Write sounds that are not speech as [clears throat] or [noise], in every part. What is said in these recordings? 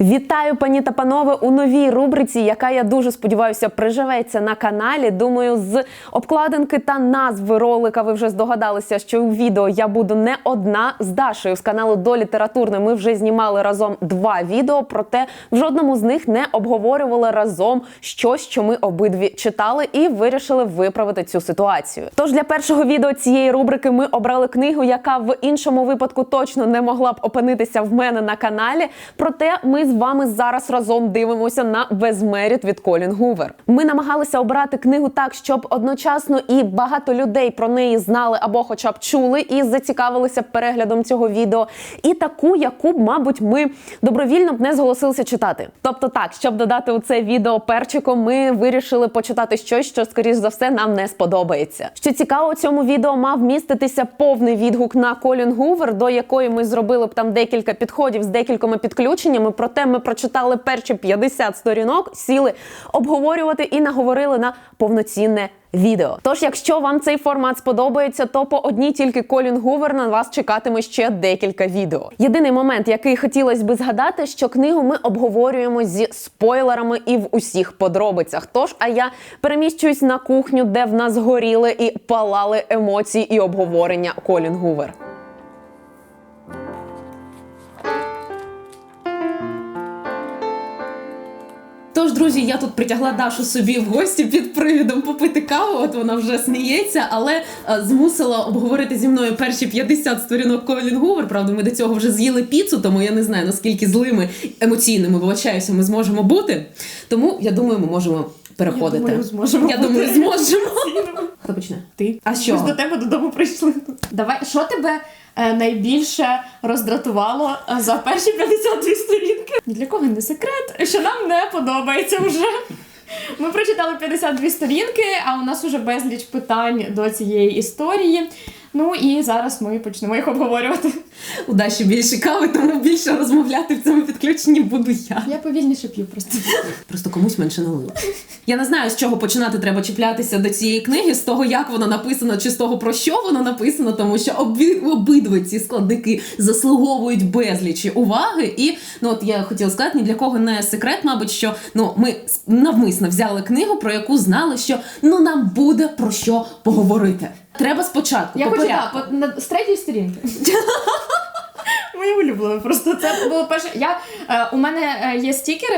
Вітаю, пані та панове, у новій рубриці, яка я дуже сподіваюся приживеться на каналі. Думаю, з обкладинки та назви ролика ви вже здогадалися, що у відео я буду не одна з Дашею з каналу до літературне. Ми вже знімали разом два відео, проте в жодному з них не обговорювали разом щось, що ми обидві читали, і вирішили виправити цю ситуацію. Тож для першого відео цієї рубрики ми обрали книгу, яка в іншому випадку точно не могла б опинитися в мене на каналі. Проте ми з вами зараз разом дивимося на безмеріт від Колін Гувер. Ми намагалися обрати книгу так, щоб одночасно і багато людей про неї знали або, хоча б чули, і зацікавилися переглядом цього відео, і таку, яку б, мабуть, ми добровільно б не зголосилися читати. Тобто, так, щоб додати у це відео перчиком, ми вирішили почитати щось, що скоріш за все нам не сподобається. Що цікаво, у цьому відео мав міститися повний відгук на Колін Гувер, до якої ми зробили б там декілька підходів з декількома підключеннями. Проте ми прочитали перші 50 сторінок, сіли обговорювати і наговорили на повноцінне. Відео. Тож, якщо вам цей формат сподобається, то по одній тільки Колін Гувер на вас чекатиме ще декілька відео. Єдиний момент, який хотілося би згадати, що книгу ми обговорюємо зі спойлерами і в усіх подробицях. Тож, а я переміщуюсь на кухню, де в нас горіли і палали емоції і обговорення Колін Гувер. Тож, друзі, я тут притягла Дашу собі в гості під привідом попити каву. От вона вже сміється, але е, змусила обговорити зі мною перші 50 сторінок Колін Гувер. Правда, ми до цього вже з'їли піцу, тому я не знаю наскільки злими емоційними вибачаюся, ми зможемо бути. Тому я думаю, ми можемо переходити. Я думаю, зможемо Я думаю, зможемо. Хто почне? Ти. А що? Ми ж до тебе додому прийшли. Давай, що тебе е, найбільше роздратувало е, за перші 52 сторінки? Ні для кого не секрет, що нам не подобається вже. Ми прочитали 52 сторінки, а у нас уже безліч питань до цієї історії. Ну і зараз ми почнемо їх обговорювати. У Даші більше кави, тому більше розмовляти в цьому підключенні буду я. Я повільніше п'ю просто. Просто комусь менше налила. Я не знаю, з чого починати треба чіплятися до цієї книги, з того, як вона написана, чи з того, про що вона написана, тому що обі, обидва ці складники заслуговують безлічі уваги. І ну от я хотіла сказати, ні для кого не секрет, мабуть, що ну ми навмисно взяли книгу, про яку знали, що ну нам буде про що поговорити. Треба спочатку. Я по хочу порядку. так, на- з третьої сторінки. [laughs] Моє улюблене просто це було перше. Я, е, у мене е, є стікери.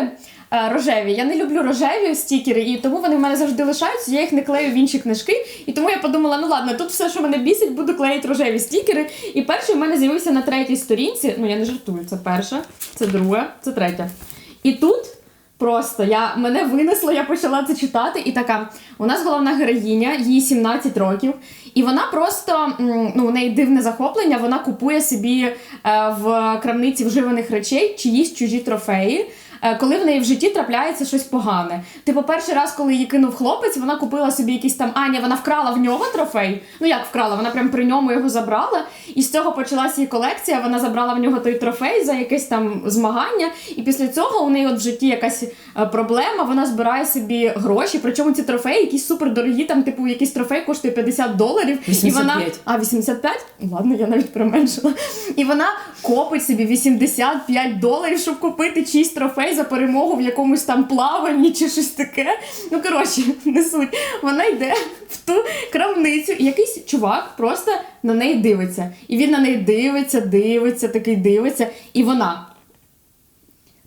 е, Рожеві. Я не люблю рожеві стікери, і тому вони в мене завжди лишаються. Я їх не клею в інші книжки. І тому я подумала: ну ладно, тут все, що мене бісить, буду клеїти рожеві стікери. І перший у мене з'явився на третій сторінці. Ну я не жартую, це перша, це друга, це третя. І тут просто я мене винесло, я почала це читати, і така: у нас головна героїня, їй 17 років, і вона просто ну, у неї дивне захоплення. Вона купує собі е, в крамниці вживаних речей чиїсь чужі трофеї. Е, Коли в неї в житті трапляється щось погане. Типу, перший раз, коли її кинув хлопець, вона купила собі якийсь там Аня, вона вкрала в нього трофей. Ну як вкрала, вона прям при ньому його забрала. І з цього почалася її колекція. Вона забрала в нього той трофей за якесь там змагання. І після цього у неї от в житті якась е, проблема. Вона збирає собі гроші. Причому ці трофеї якісь супер дорогі, там, типу, якийсь трофей коштує 50 доларів. І вона 85. а 85? Ладно, я навіть применшила. І вона копить собі 85 доларів, щоб купити чийсь трофей за перемогу в якомусь там плаванні чи щось таке. Ну коротше, [laughs] не суть. Вона йде в ту крамницю, і якийсь чувак просто на неї дивиться. І він на неї дивиться, дивиться, такий дивиться, і вона.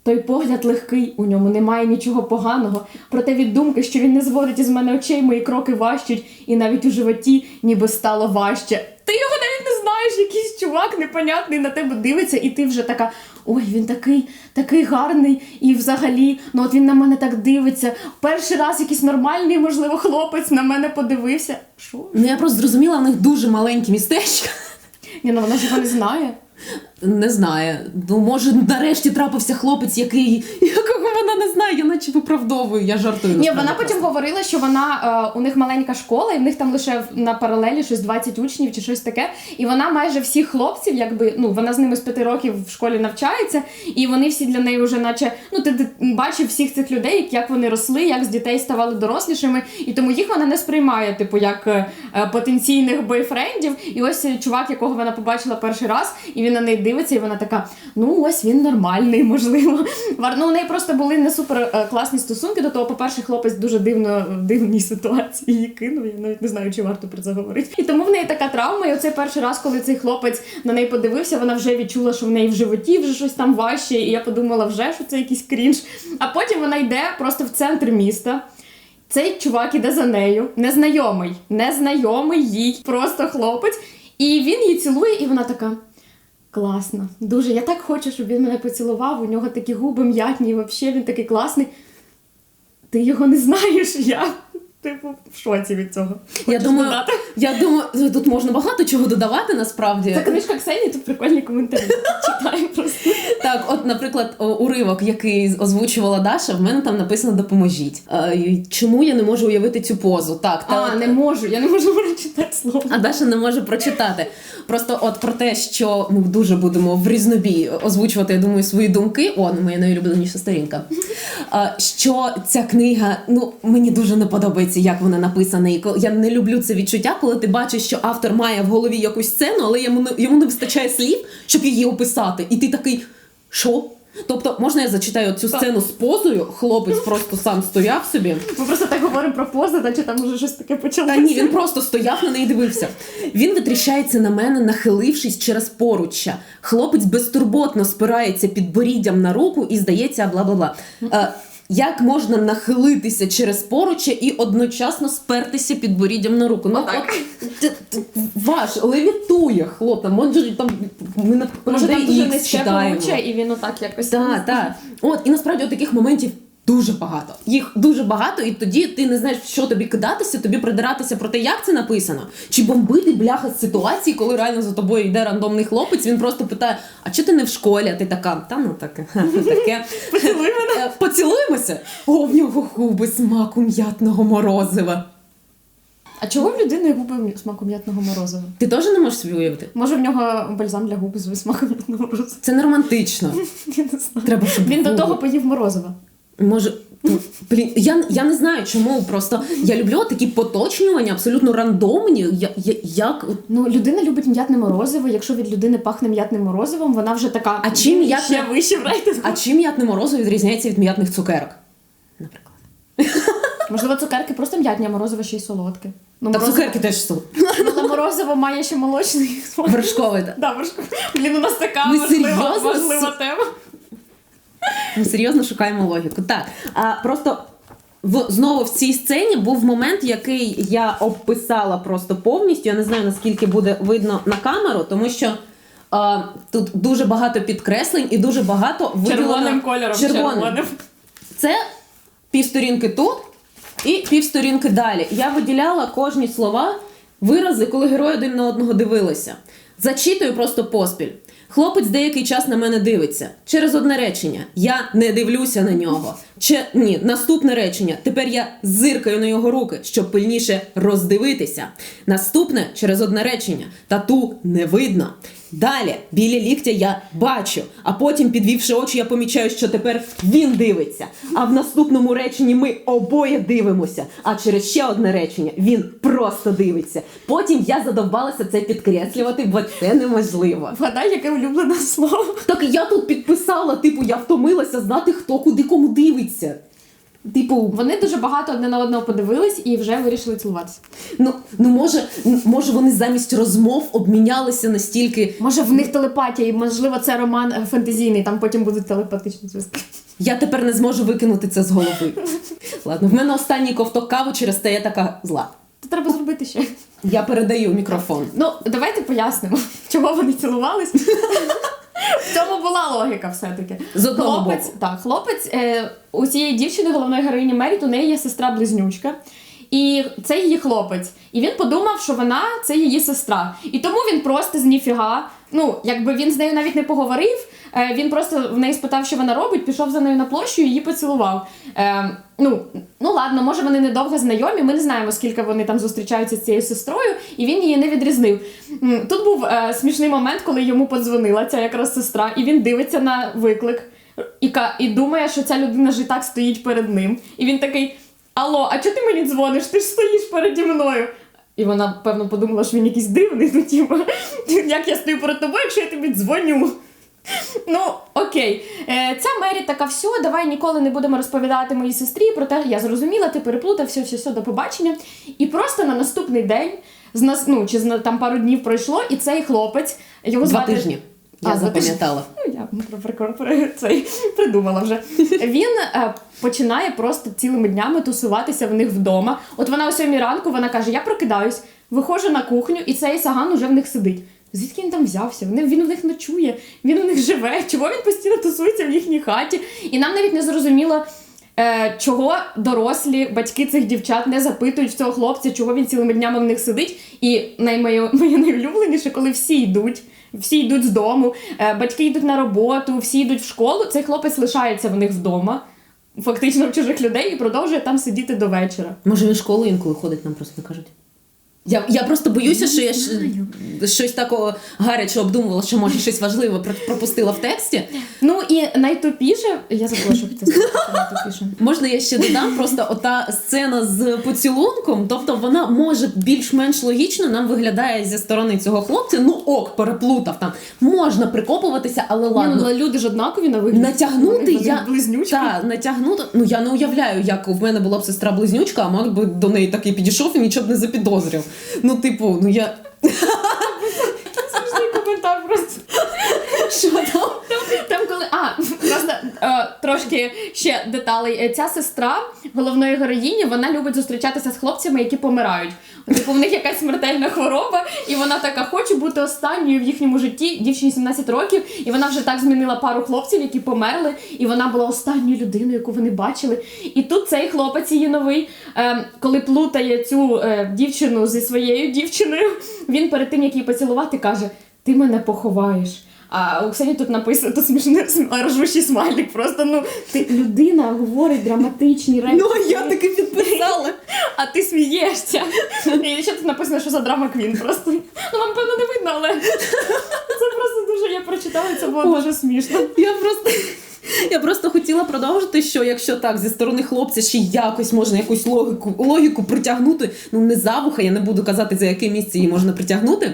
Той погляд легкий, у ньому немає нічого поганого. Проте від думки, що він не зводить із мене очей, мої кроки важчуть, і навіть у животі ніби стало важче. Ти його не якийсь чувак непонятний на тебе дивиться, і ти вже така. Ой, він такий, такий гарний, і взагалі, ну от він на мене так дивиться. Перший раз якийсь нормальний, можливо, хлопець на мене подивився. Що? Ну я просто зрозуміла, в них дуже маленькі містечка. Ні, ну вона ж його не знає. Не знає. Ну, може, нарешті трапився хлопець, який якого вона не знає, я наче виправдовую, я жартую. Ні, вона потім просто. говорила, що вона е, у них маленька школа, і в них там лише на паралелі щось 20 учнів чи щось таке. І вона майже всіх хлопців, якби ну вона з ними з п'яти років в школі навчається, і вони всі для неї вже, наче, ну ти, ти бачив всіх цих людей, як вони росли, як з дітей ставали дорослішими, і тому їх вона не сприймає, типу, як е, е, потенційних бойфрендів. І ось чувак, якого вона побачила перший раз, і він на неї дивиться, і вона така: ну ось він нормальний, можливо. Ну, у неї просто були не супер е, класні стосунки до того. По-перше, хлопець дуже дивно в дивній ситуації її кинув. Я навіть не знаю, чи варто про це говорити. І тому в неї така травма. І оцей перший раз, коли цей хлопець на неї подивився, вона вже відчула, що в неї в животі вже щось там важче. І я подумала, вже що це якийсь крінж. А потім вона йде просто в центр міста. Цей чувак іде за нею, незнайомий, незнайомий їй, просто хлопець. І він її цілує, і вона така. Класно, дуже. Я так хочу, щоб він мене поцілував. У нього такі губи м'ятні, і взагалі він такий класний. Ти його не знаєш, я типу в шоці від цього. Я Хочеш думаю, додати? я думаю, тут можна багато чого додавати насправді. Це книжка Ксенії, тут прикольні коментарі. Читаю просто. Так, от, наприклад, уривок, який озвучувала Даша, в мене там написано допоможіть. Е, Чому я не можу уявити цю позу? Так, та А, от- не можу, я не можу [laughs] прочитати слово. А Даша не може прочитати. Просто от про те, що ми дуже будемо в різнобій озвучувати, я думаю, свої думки. О, ну, моя найулюбленіша сторінка. Що ця книга, ну мені дуже не подобається, як вона написана. І я не люблю це відчуття, коли ти бачиш, що автор має в голові якусь сцену, але йому не йому не вистачає слів, щоб її описати. І ти такий, що? Тобто, можна я зачитаю цю сцену з позою? Хлопець [laughs] просто сам стояв собі. Ми просто так говоримо про позу, наче там вже щось таке почалося. Та ні, він просто стояв на неї дивився. Він витріщається на мене, нахилившись через поруччя. Хлопець безтурботно спирається під боріддям на руку і здається, бла бла бла. Як можна нахилитися через поруччя і одночасно спертися під боріддям на руку? Ну так. от, ваш левітує хлопця. Може там ми на Може там дуже не низьке поруччя, і він отак якось. Так, так. От, і насправді от таких моментів дуже багато. Їх дуже багато, і тоді ти не знаєш, що тобі кидатися, тобі придиратися про те, як це написано. Чи бомбити бляха з ситуації, коли реально за тобою йде рандомний хлопець, він просто питає: а чи ти не в школі? А ти така, та ну таке, [laughs] таке. Поцілуй мене. Е, Поцілуємося? О, в нього губи смаку м'ятного морозива. А чого в людини губи смаку м'ятного морозива? Ти теж не можеш собі уявити? Може в нього бальзам для губ з смаком м'ятного морозива? Це не романтично. [laughs] Я не знаю. Треба, щоб Він до того поїв морозива. Може, ну, блін, я, я не знаю, чому просто я люблю такі поточнювання, абсолютно рандомні. Я, я, як Ну, людина любить м'ятне морозиво. Якщо від людини пахне м'ятним морозивом, вона вже така. А чим м'ятне- ще вище в а чим м'ятне морозиво відрізняється від м'ятних цукерок? Наприклад. Можливо, цукерки просто м'ятні, а морозиво ще й солодке. Ну, Та морозиво- цукерки теж су. Але морозиво має ще молочний. Вершковий. та. Да, важко. Блін, у нас така Ми важлива, важлива тема. Ми серйозно шукаємо логіку. Так, а просто в, знову в цій сцені був момент, який я описала просто повністю. Я не знаю, наскільки буде видно на камеру, тому що. А, тут дуже багато підкреслень і дуже багато виділено Червоним кольором. червоним. червоним. Це півсторінки тут і півсторінки далі. Я виділяла кожні слова, вирази, коли герої один на одного дивилися. Зачитую просто поспіль. Хлопець деякий час на мене дивиться. Через одне речення. Я не дивлюся на нього. Чи ні, наступне речення. Тепер я зиркаю на його руки, щоб пильніше роздивитися. Наступне через одне речення. Тату не видно. Далі, біля ліктя я бачу, а потім, підвівши очі, я помічаю, що тепер він дивиться. А в наступному реченні ми обоє дивимося. А через ще одне речення він просто дивиться. Потім я задовбалася це підкреслювати, бо це неможливо. Вгадай, яке улюблене слово. Так я тут підписала, типу, я втомилася знати, хто куди кому дивиться. Типу, Вони дуже багато одне на одного подивились і вже вирішили цілуватися. ну, ну може, може вони замість розмов обмінялися настільки. Може, в них телепатія, і можливо, це роман е, фентезійний, там потім будуть телепатичні зв'язки. Я тепер не зможу викинути це з голови. Ладно, в мене останній ковток кави, через те я така зла. То треба зробити ще. Я передаю мікрофон. Ну, давайте пояснимо, чого вони цілувались. В цьому була логіка все-таки. З одного хлопець, боку. Так, хлопець е, у цієї дівчини, головної героїні Меріт, у неї є сестра-близнючка. І це її хлопець. І він подумав, що вона це її сестра. І тому він просто з ніфіга. Ну, якби він з нею навіть не поговорив. Е, він просто в неї спитав, що вона робить, пішов за нею на площу і її поцілував. Е, ну, ну ладно, може вони недовго знайомі. Ми не знаємо, скільки вони там зустрічаються з цією сестрою, і він її не відрізнив. Тут був е, смішний момент, коли йому подзвонила ця якраз сестра, і він дивиться на виклик і, і думає, що ця людина ж і так стоїть перед ним. І він такий: Алло, а чого ти мені дзвониш? Ти ж стоїш переді мною. І вона, певно, подумала, що він якийсь дивний. Ну, типу, як я стою перед тобою, якщо я тобі дзвоню. Ну, окей. Е, ця Мері така, все, давай ніколи не будемо розповідати моїй сестрі про те, я зрозуміла, ти переплутав, все, все, все, до побачення. І просто на наступний день, з нас, ну, чи з- там пару днів пройшло, і цей хлопець, його Два звати... тижні. А, Я два тижні. запам'ятала. Ну, я про, цей [laughs] придумала вже. Він е, починає просто цілими днями тусуватися в них вдома. От вона о сьомій ранку вона каже: Я прокидаюсь, виходжу на кухню, і цей саган уже в них сидить. Звідки він там взявся? Він, він у них ночує, він у них живе. Чого він постійно тусується в їхній хаті? І нам навіть не зрозуміло. Е, чого дорослі батьки цих дівчат не запитують в цього хлопця, чого він цілими днями в них сидить? І наймоє моє найулюбленіше, коли всі йдуть, всі йдуть з дому, е, батьки йдуть на роботу, всі йдуть в школу. Цей хлопець лишається в них вдома, фактично в чужих людей, і продовжує там сидіти до вечора. Може, він в школу інколи ходить, нам просто не кажуть. Я, я просто боюся, що я ж- щось такого гаряче обдумувала, що може щось важливе пропустила в тексті. Ну і найтупіше, я забула, що сказати найтупіше. [laughs] Можна я ще додам просто ота сцена з поцілунком, тобто вона може більш-менш логічно нам виглядає зі сторони цього хлопця. Ну ок, переплутав там. Можна прикопуватися, але Ні, ладно. ну, але люди ж однакові на вигляд. Натягнути Вони я. Та, натягнути. Ну я не уявляю, як в мене була б сестра близнючка, а мак би до неї такий підійшов і нічого б не запідозрив. Ну, типу, ну я. Смішний коментар просто. Що там? Там коли. А, просто е, трошки ще деталей. Е, Ця сестра головної героїні, вона любить зустрічатися з хлопцями, які помирають. Типу, в них якась смертельна хвороба, і вона така хоче бути останньою в їхньому житті. Дівчині 17 років, і вона вже так змінила пару хлопців, які померли, і вона була останньою людиною, яку вони бачили. І тут цей хлопець її новий, е, коли плутає цю е, дівчину зі своєю дівчиною, він перед тим як її поцілувати, каже: Ти мене поховаєш. А у Ксені тут написано тут смішний см- ржущий смайлик. Просто ну ти людина говорить драматичні речі. Ну, я таки підписала. А ти смієшся. І ще тут написано, що за драма Квін просто. Ну вам певно не видно, але це просто дуже. Я прочитала, і це було дуже смішно. Я просто. Я просто хотіла продовжити, що якщо так зі сторони хлопця ще якось можна якусь логіку, логіку притягнути, ну не за вуха, я не буду казати, за яке місце її можна притягнути,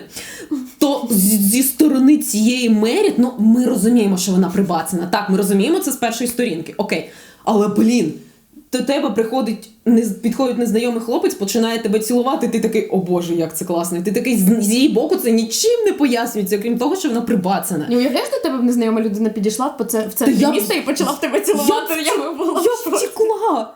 то зі, сторони цієї Меріт, ну ми розуміємо, що вона прибацена. Так, ми розуміємо це з першої сторінки. Окей. Але блін, до тебе приходить нез- підходить незнайомий хлопець, починає тебе цілувати. Ти такий, о Боже, як це класно. І ти такий з, її боку це нічим не пояснюється, крім того, що вона прибацана. Не уявляєш, до тебе б незнайома людина підійшла по це в центрі я міста і почала в тебе цілувати. Я, би була Я шоці. втекла.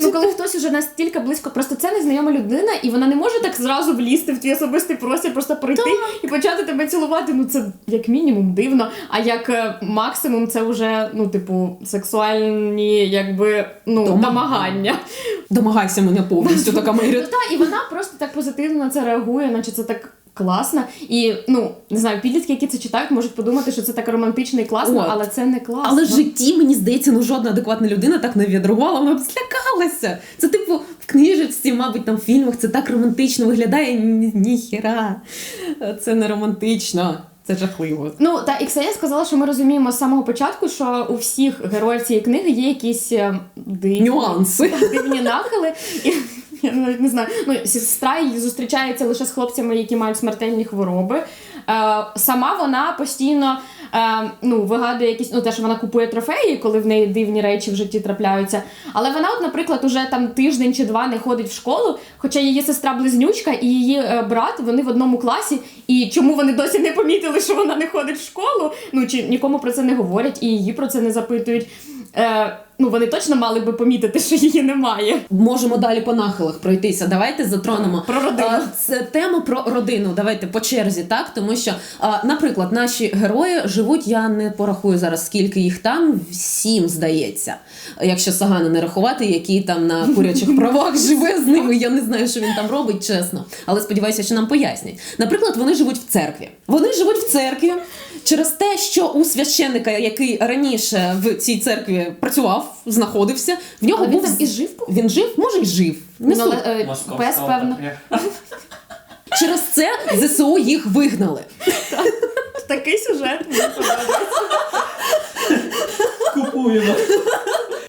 Ну, коли хтось уже настільки близько, просто це незнайома людина, і вона не може так зразу влізти в твій особистий простір, просто прийти і почати тебе цілувати. Ну це як мінімум дивно. А як е, максимум, це вже ну, типу, сексуальні, якби ну домагання. Домагайся мене повністю, така Ну та і вона просто так позитивно на це реагує, наче це так. Класно, і ну не знаю, підлітки, які це читають, можуть подумати, що це так романтично і класно, От. але це не класно. Але в житті, мені здається, ну жодна адекватна людина так не відреагувала, вона б злякалася. Це типу в книжечці, мабуть, там в фільмах це так романтично виглядає. Ні- Ніхіра. Це не романтично, це жахливо. Ну та Іксея сказала, що ми розуміємо з самого початку, що у всіх героїв цієї книги є якісь е, дивні, Нюанси. [laughs] дивні нахили. І я навіть не знаю. Ну, сестра її зустрічається лише з хлопцями, які мають смертельні хвороби. Е, сама вона постійно е, ну, вигадує якісь, ну те, що вона купує трофеї, коли в неї дивні речі в житті трапляються. Але вона, от, наприклад, уже там тиждень чи два не ходить в школу, хоча її сестра близнючка і її е, брат вони в одному класі. І чому вони досі не помітили, що вона не ходить в школу? Ну чи нікому про це не говорять, і її про це не запитують. Е, ну вони точно мали би помітити, що її немає. Можемо далі по нахилах пройтися. Давайте затронемо Про родину. А, Це тему про родину. Давайте по черзі, так тому що, а, наприклад, наші герої живуть. Я не порахую зараз, скільки їх там. Сім здається. Якщо Сагана не рахувати, який там на курячих [laughs] правах живе з ними. Я не знаю, що він там робить, чесно. Але сподіваюся, що нам пояснять. Наприклад, вони живуть в церкві. Вони живуть в церкві через те, що у священника, який раніше в цій церкві працював, знаходився, в нього Але він був там і жив, він жив, може й жив. Не Ну, суть. але, е, пес, певно. Через це ЗСУ їх вигнали. Такий сюжет. Купуємо.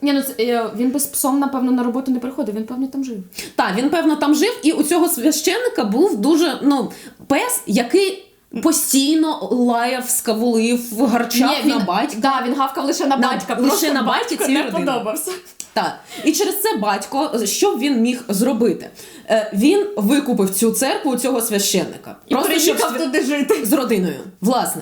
Ні, ну це, е, він би з псом, напевно, на роботу не приходив, він, певно, там жив. Так, він певно там жив, і у цього священника був дуже ну пес, який постійно лаяв, скавулив, гарчав він, на батька. Да, він гавкав лише на батька. лише на батька батька не подобався. Так. І через це батько, що він міг зробити? Е, він викупив цю церкву у цього священника. І приїхав свя- туди жити. з родиною. Власне,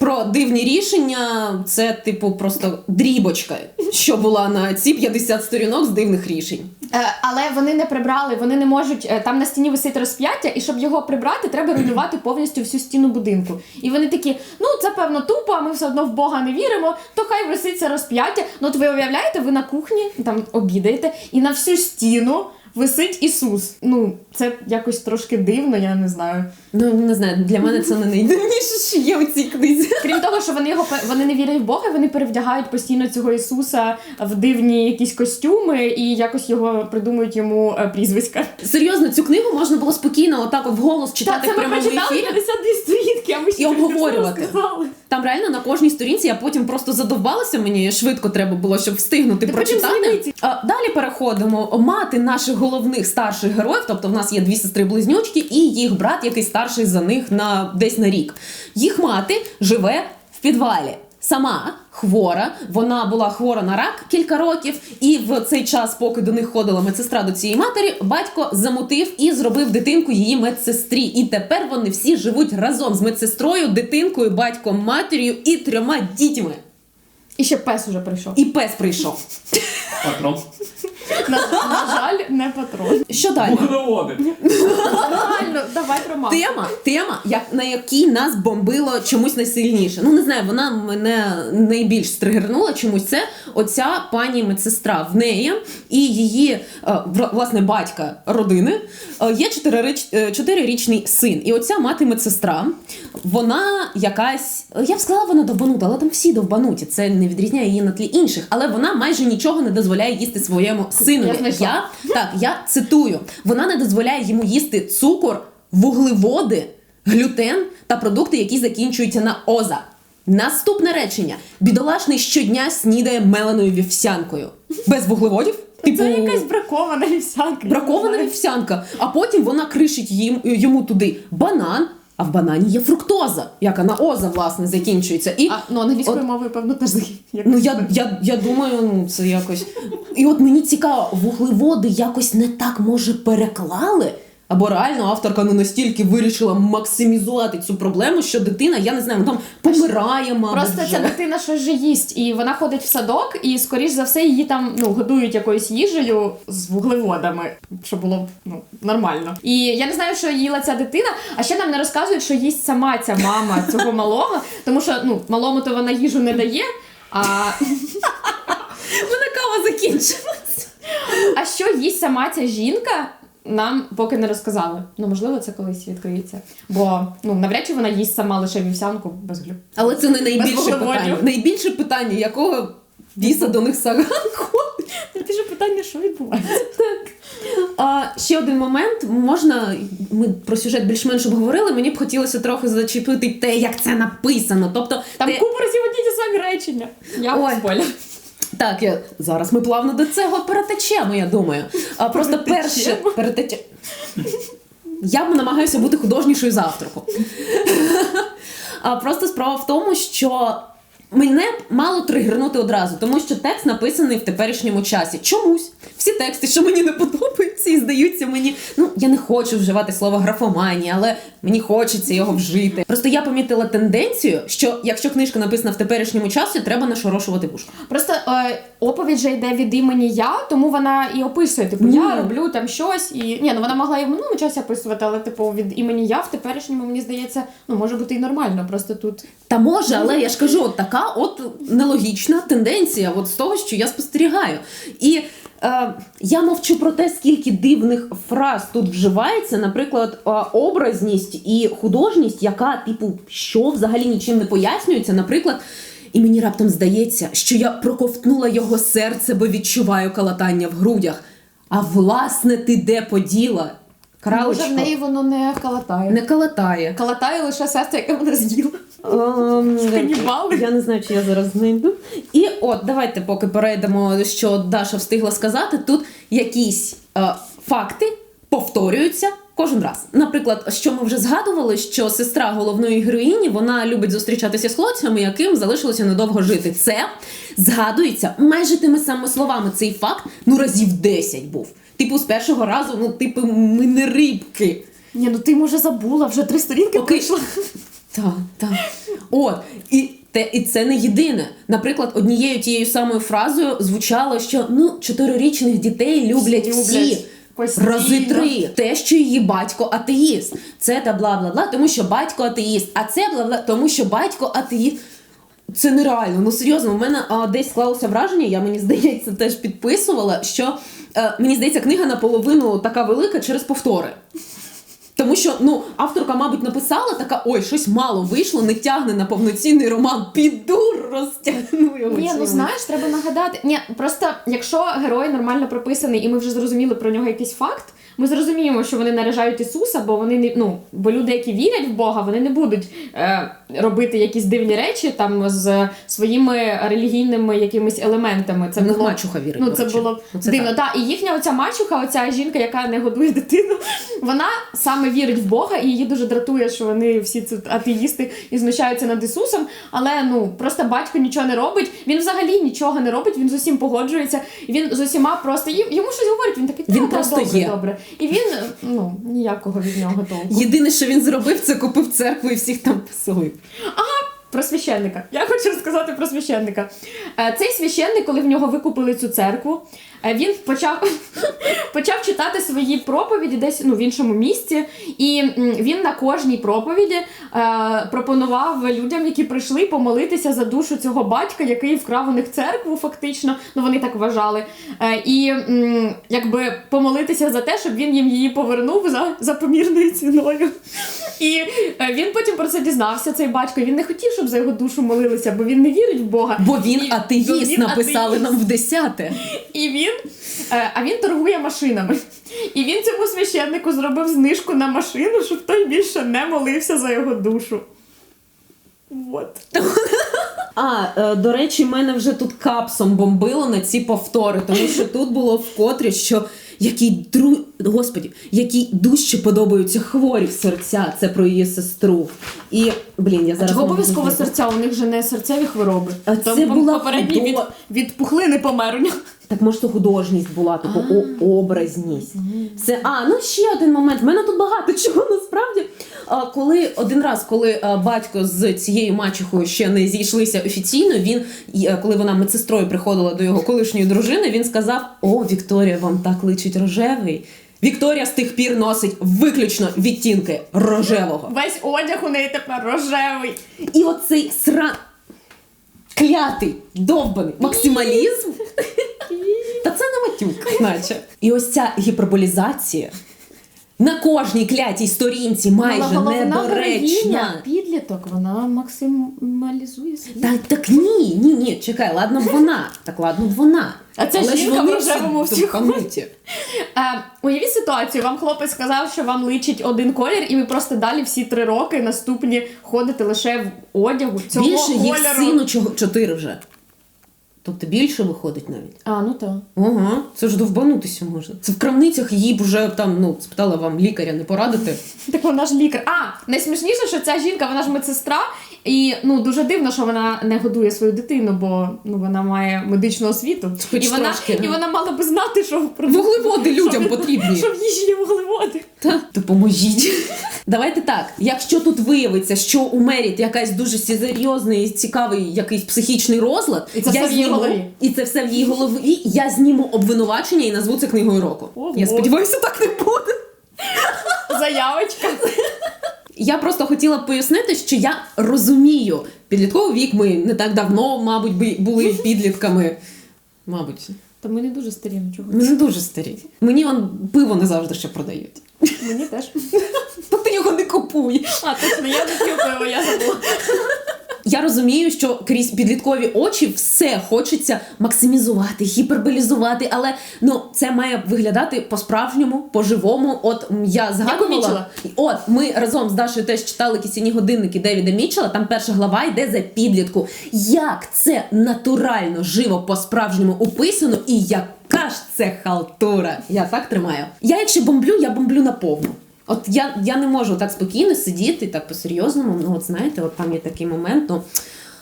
про дивні рішення це, типу, просто дрібочка, що була на ці 50 сторінок з дивних рішень. Е, але вони не прибрали, вони не можуть. е, Там на стіні висить розп'яття, і щоб його прибрати, треба руйнувати повністю всю стіну будинку. І вони такі: ну це певно тупо, а ми все одно в Бога не віримо, то хай висить це розп'яття. Ну от ви уявляєте, ви на кухні там обідаєте, і на всю стіну висить Ісус. Ну, це якось трошки дивно, я не знаю. Ну, не знаю, для мене це не найдивніше, що є у цій книзі. Крім того, що вони його вони не вірять в Бога, вони перевдягають постійно цього Ісуса в дивні якісь костюми і якось його придумують йому е, прізвиська. Серйозно, цю книгу можна було спокійно отак от вголос Та читати це ми прочитали ефірі. 52 сторінки, а ми ще І обговорювати. Там реально на кожній сторінці я потім просто задовбалася. Мені швидко треба було, щоб встигнути Ти прочитати. А, далі переходимо. Мати наших головних старших героїв, тобто в нас є дві сестри-близнючки і їх брат, який старший за них на десь на рік. Їх мати живе в підвалі. Сама хвора, вона була хвора на рак кілька років, і в цей час, поки до них ходила медсестра до цієї матері, батько замутив і зробив дитинку її медсестрі. І тепер вони всі живуть разом з медсестрою, дитинкою, батьком, матір'ю і трьома дітьми. І ще пес уже прийшов. І пес прийшов. Патрон. На, на жаль, не патрон. Що далі? Вуглеводи. Реально, давай про маму. Тема, тема, як на якій нас бомбило чомусь найсильніше. Ну не знаю, вона мене найбільш стригернула чомусь. Це оця пані медсестра. В неї і її е, власне батька родини е, є е, чотирирічний син. І оця мати медсестра, вона якась, я б сказала, вона довбанута, але там всі довбануті. Це не відрізняє її на тлі інших. Але вона майже нічого не дозволяє їсти своєму синові. Я. Я так, я цитую: вона не дозволяє йому їсти цукор, вуглеводи, глютен та продукти, які закінчуються на оза. Наступне речення: бідолашний щодня снідає меленою вівсянкою. Без вуглеводів? Типу, Це якась бракована вівсянка. бракована вівсянка. А потім вона кришить їм, йому туди банан, а в банані є фруктоза, яка на оза, власне, закінчується. І А, ну, англійською От- мовою, певно, теж як- Ну я, я, я думаю, ну це якось. І от мені цікаво, вуглеводи якось не так може переклали. Або реально авторка не настільки вирішила максимізувати цю проблему, що дитина, я не знаю, ну, там помирає, мабуть. Просто вже. ця дитина щось же їсть, і вона ходить в садок, і скоріш за все її там ну годують якоюсь їжею з вуглеводами, щоб було ну нормально. І я не знаю, що їла ця дитина. А ще нам не розказують, що їсть сама ця мама цього малого, тому що ну малому то вона їжу не дає. А, Мене кава закінчилась. а що їсть сама ця жінка? Нам поки не розказали. Ну можливо, це колись відкриється. Бо ну навряд чи вона їсть сама лише вівсянку без глю. Але це не найбільше питання. Найбільше питання, якого біса до них ходить. Ти питання, що відбувається? А, ще один момент. Можна, ми про сюжет більш-менш обговорили. Мені б хотілося трохи зачепити те, як це написано. Тобто, Там те- купа разів одні ті самі речення. Я Ой. спойлер. Так, я... зараз ми плавно до цього перетечемо, я думаю. А просто перше перетече. Я намагаюся бути художнішою завтраку. [laughs] А просто справа в тому, що мене мало тригернути одразу, тому що текст написаний в теперішньому часі. Чомусь всі тексти, що мені не подобаються і здаються мені. Ну, я не хочу вживати слово графоманія, але мені хочеться його вжити. Просто я помітила тенденцію, що якщо книжка написана в теперішньому часі, треба нашорошувати вушка. Просто е, оповідь же йде від імені я, тому вона і описує. Типу, Ні. я роблю там щось, і ні, ну вона могла і в минулому часі описувати, але типу від імені я в теперішньому мені здається, ну може бути і нормально. Просто тут Та може, але я ж кажу, от от нелогічна тенденція, от з того, що я спостерігаю. І е, я мовчу про те, скільки дивних фраз тут вживається, наприклад, е, образність і художність, яка, типу, що взагалі нічим не пояснюється. Наприклад, і мені раптом здається, що я проковтнула його серце, бо відчуваю калатання в грудях. А власне, ти де поділа? Може в неї воно не калатає. не калатає. Калатає лише сестра, яка мене з'їла. Ем, Канібали. Я не знаю, чи я зараз знайду. І от давайте, поки перейдемо, що Даша встигла сказати. Тут якісь е, факти повторюються Кожен раз. Наприклад, що ми вже згадували, що сестра головної героїні вона любить зустрічатися з хлопцями, яким залишилося недовго жити. Це згадується майже тими самими словами. Цей факт ну разів 10 був. Типу, з першого разу, ну, типу, ми не рибки. Ні, ну ти може забула, вже три сторінки Окей. пройшла. [laughs] Так, так. От. І, те, і це не єдине. Наприклад, однією тією самою фразою звучало, що ну, чотирирічних дітей люблять всі. Постійно. Рази три. Те, що її батько атеїст. Це та бла бла бла, тому що батько атеїст. А це бла бла, тому що батько атеїст. Це нереально. Ну серйозно, у мене а, десь склалося враження, я мені здається, теж підписувала, що а, мені здається, книга наполовину така велика через повтори. Тому що ну авторка, мабуть, написала така: ой, щось мало вийшло, не тягне на повноцінний роман. Піду розтягну його. Ні, ну знаєш, треба нагадати. Ні, просто якщо герой нормально прописаний, і ми вже зрозуміли про нього якийсь факт, ми зрозуміємо, що вони наражають Ісуса, бо вони не ну, бо люди, які вірять в Бога, вони не будуть е, робити якісь дивні речі там з своїми релігійними якимись елементами. Це було мачуха вірить. Ну, це було Ну, це дивно. так. Та, і їхня оця мачуха, оця жінка, яка не годує дитину, вона саме вірить в Бога, і її дуже дратує, що вони всі це атеїсти і знущаються над Ісусом. Але ну просто батько нічого не робить. Він взагалі нічого не робить, він з усім погоджується. Він з усіма просто йому щось говорить. Він такий, «Та, Він та, просто добре, є». добре. І він ну ніякого від нього толку. Єдине, що він зробив, це купив церкву і всіх там поселив. Про священника. Я хочу розказати про священника. Е, Цей священник, коли в нього викупили цю церкву, е, він почав, [laughs] почав читати свої проповіді десь ну, в іншому місці. І він на кожній проповіді е, пропонував людям, які прийшли, помолитися за душу цього батька, який вкрав у них церкву, фактично. Ну вони так вважали. І якби помолитися за те, щоб він їм її повернув за, за помірною ціною. [laughs] І він потім про це дізнався, цей батько. Він не хотів, щоб за його душу молилися, бо він не вірить в Бога. Бо він І- атеїст, бо він написали атеїст. нам в десяте. І він, е, а він торгує машинами. І він цьому священнику зробив знижку на машину, щоб той більше не молився за його душу. Вот. А, е, до речі, мене вже тут капсом бомбило на ці повтори, тому що тут було вкотре, що який Господі, якій дужче подобаються хворі серця. Це про її сестру. І блін, я А зараз чого обов'язково серця? У них же не серцеві хвороби. А Там це була попередній від, худо- від пухлини помер. Так може то художність була, типу о, образність. Все, а ну ще один момент. В мене тут багато [laughs] чого насправді. А, коли один раз, коли а, батько з цією мачухою ще не зійшлися офіційно, він і, е, коли вона медсестрою приходила до його колишньої дружини, він сказав: О, Вікторія, вам так личить рожевий. Вікторія з тих пір носить виключно відтінки рожевого. Весь одяг у неї тепер рожевий. І оцей сра... клятий, довбаний максималізм. Та це не матюк, наче. І ось ця гіперболізація на кожній клятій сторінці майже недоречна. підліток, вона максималізує світ. Так, так ні, ні, ні, чекай, ладно б вона. Так ладно б вона. А ця Але жінка в рожевому всі всі довбануті. Е, уявіть ситуацію, вам хлопець сказав, що вам личить один колір, і ви просто далі всі три роки наступні ходите лише в одягу цього Більше їх кольору. сину чого чотири вже. Тобто більше виходить навіть. А, ну так. Ага, це ж довбанутися можна. Це в крамницях її б вже там, ну, спитала вам лікаря не порадити. Так вона ж лікар. А, найсмішніше, що ця жінка, вона ж медсестра, і ну дуже дивно, що вона не годує свою дитину, бо ну вона має медичну освіту. Хоч і вона трошки, і вона мала би знати, що Вуглеводи людям потрібні. Що в їжі є вуглеводи. Та допоможіть. [laughs] Давайте так. Якщо тут виявиться, що у Меріт якась дуже серйозний, цікавий якийсь психічний розлад, І це я все в її зніму- голові. І це все в її голові. Я зніму обвинувачення і назву це книгою року. Ого. Я сподіваюся, так не буде. Заявочка. Я просто хотіла пояснити, що я розумію, підлітковий вік ми не так давно, мабуть, були [laughs] підлітками. Мабуть, Та ми не дуже старі нічого. ми не дуже старі. Мені он пиво не завжди ще продають. Мені теж. [laughs] Та ти його не купуєш. А, точно, я не п'ю пиво, я забула. Я розумію, що крізь підліткові очі все хочеться максимізувати, гіперболізувати, але ну це має виглядати по-справжньому, по-живому. От я згадувала. От ми разом з Дашою теж читали кисяні годинники Девіда Мітчелла. Там перша глава йде за підлітку. Як це натурально, живо, по-справжньому описано, і яка ж це халтура? Я так тримаю. Я якщо бомблю, я бомблю наповну. От я, я не можу так спокійно сидіти, так по-серйозному. Ну, от знаєте, от там є такий момент. Ну,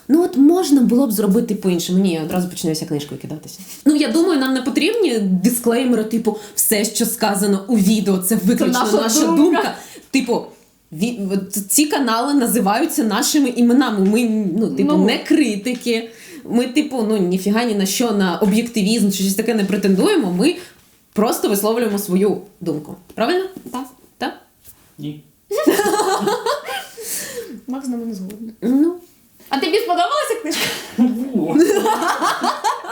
ну от можна було б зробити по-іншому. Ні, я одразу починаюся книжкою кидатися. Ну я думаю, нам не потрібні дисклеймери, типу, все, що сказано у відео, це виключно наша наша, думка. думка. Типу. ві- Ці канали називаються нашими іменами. Ми ну, типу, Ну. не критики. Ми, типу, ну ніфіга ні на що на об'єктивізм чи щось таке не претендуємо. Ми просто висловлюємо свою думку. Правильно? Так. Ні. Макс з нами не згоден. Ну. А тобі сподобалася книжка?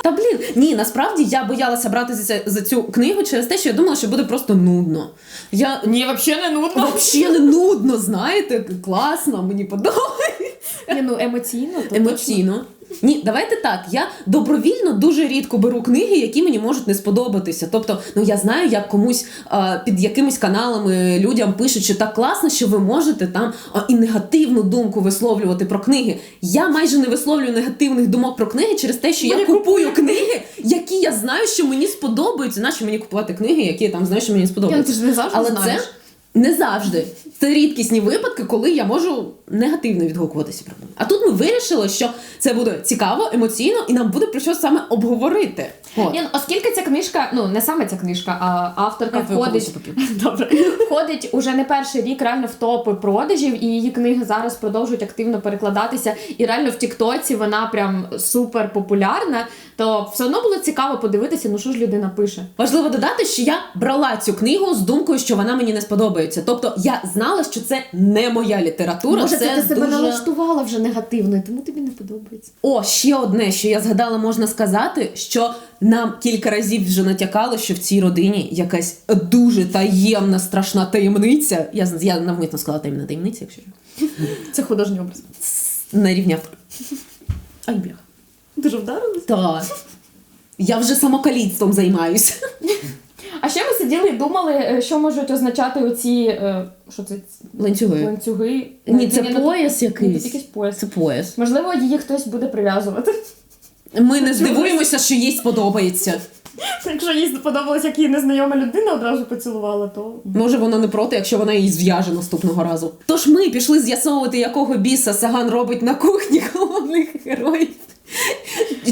Та блін, ні, насправді я боялася братися за, за цю книгу через те, що я думала, що буде просто нудно. Я Ні, взагалі не нудно. взагалі не нудно, знаєте, класно, мені подобається. Ні, ну емоційно. то Емоційно. Ні, давайте так. Я добровільно дуже рідко беру книги, які мені можуть не сподобатися. Тобто, ну я знаю, як комусь а, під якимись каналами людям пишуть, що так класно, що ви можете там а, і негативну думку висловлювати про книги. Я майже не висловлюю негативних думок про книги через те, що я купую книги, які я знаю, що мені сподобаються. Нащо мені купувати книги, які я там знаю, що мені Ні, ну сподобаються. ти ж не завжди Але знаєш. це не завжди. Це рідкісні випадки, коли я можу негативно відгукуватися про них. А тут ми вирішили, що це буде цікаво, емоційно, і нам буде про що саме обговорити. От. Ні, ну, оскільки ця книжка, ну не саме ця книжка, а авторка Я входить. [laughs] Добре, входить уже не перший рік реально в топи продажів, і її книги зараз продовжують активно перекладатися. І реально в Тіктоці вона прям супер популярна. То все одно було цікаво подивитися, ну що ж людина пише. Важливо додати, що я брала цю книгу з думкою, що вона мені не сподобається. Тобто я знала, що це не моя література. Може, це ти себе дуже... налаштувала вже негативно, і тому тобі не подобається. О, ще одне, що я згадала, можна сказати, що нам кілька разів вже натякали, що в цій родині якась дуже таємна, страшна таємниця. Я, я навмисно сказала таємна таємниця, якщо Це художній образ. на рівні автора. Ай, бля. [laughs] Дуже вдарилась. Так. Я вже самокаліцтвом займаюся. А ще ми сиділи і думали, е, що можуть означати оці. е, Що це? Ланцюги. Ланцюги. Ні, це ну, пояс ні, якийсь. це якийсь пояс. Це пояс. Можливо, її хтось буде прив'язувати. Ми не здивуємося, що їй сподобається. Якщо їй сподобалось, як її незнайома людина одразу поцілувала, то. Може, вона не проти, якщо вона її зв'яже наступного разу. Тож ми пішли з'ясовувати, якого біса Саган робить на кухні [laughs] головних героїв.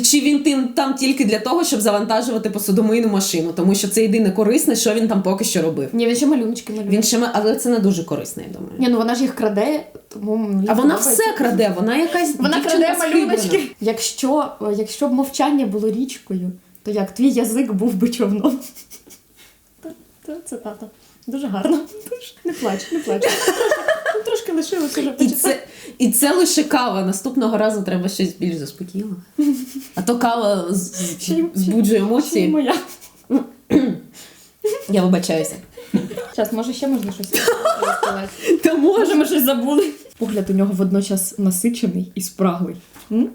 Чи він тим там тільки для того, щоб завантажувати посудомийну машину, тому що це єдине корисне, що він там поки що робив. Ні, він ще малюночки малює. Він ще але це не дуже корисно, я думаю. Ні, ну вона ж їх краде, тому мені А вона подобається. все краде, вона якась Вона краде схиблена. малюночки. Якщо, якщо б мовчання було річкою, то як твій язик був би човном. [laughs] Це цитата. Дуже гарно. Не плач, не плач. Трошки лишилося вже І це, і це лише кава. Наступного разу треба щось більш заспокійливе. А то кава збуджує емоції. моя. [clears throat] Я вибачаюся. Зараз, може, ще можна щось розказати. Та Може, ми щось забули. Погляд у нього водночас насичений і спраглий. М?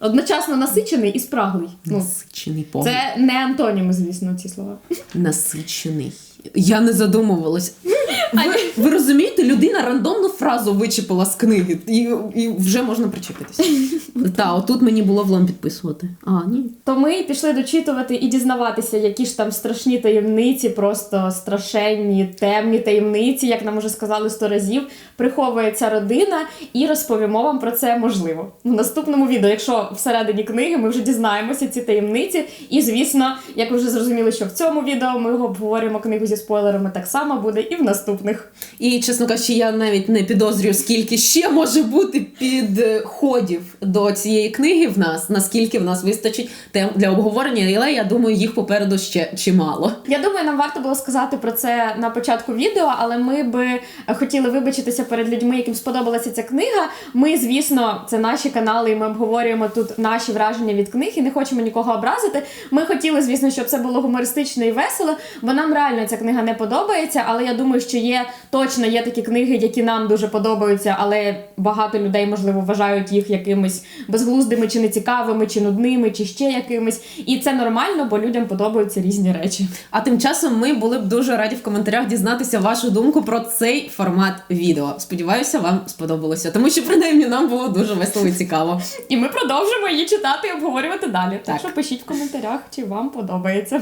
Одночасно насичений і спраглий. Ну, Насичений погляд. це не антоніми, звісно, ці слова. Насичений. Я не задумувалась. Ви, ви розумієте, людина рандомну фразу вичепила з книги, і, і вже можна причепитися. Та, отут мені було влом підписувати. А, ні. То ми пішли дочитувати і дізнаватися, які ж там страшні таємниці, просто страшенні, темні таємниці, як нам уже сказали сто разів, приховує ця родина, і розповімо вам про це можливо. В наступному відео, якщо всередині книги ми вже дізнаємося ці таємниці. І звісно, як ви вже зрозуміли, що в цьому відео ми обговорюємо книгу зі спойлерами, так само буде і в наступних. І, чесно кажучи, я навіть не підозрюю, скільки ще може бути підходів до цієї книги в нас, наскільки в нас вистачить тем для обговорення, але я думаю, їх попереду ще чимало. Я думаю, нам варто було сказати про це на початку відео, але ми би хотіли вибачитися перед людьми, яким сподобалася ця книга. Ми, звісно, це наші канали, і ми обговорюємо тут наші враження від книг і не хочемо нікого образити. Ми хотіли, звісно, щоб це було гумористично і весело, бо нам реально ця книга не подобається. Але я думаю, що є точно є такі книги, які нам дуже подобаються, але багато людей, можливо, вважають їх якимись безглуздими, чи нецікавими, чи нудними, чи ще якимись. І це нормально, бо людям подобаються різні речі. А тим часом ми були б дуже раді в коментарях дізнатися вашу думку про цей формат відео. Сподіваюся, вам сподобалося, тому що принаймні нам було дуже весело і цікаво. І ми продовжимо її читати і обговорювати далі. Так, Так. що пишіть в коментарях, чи вам подобається.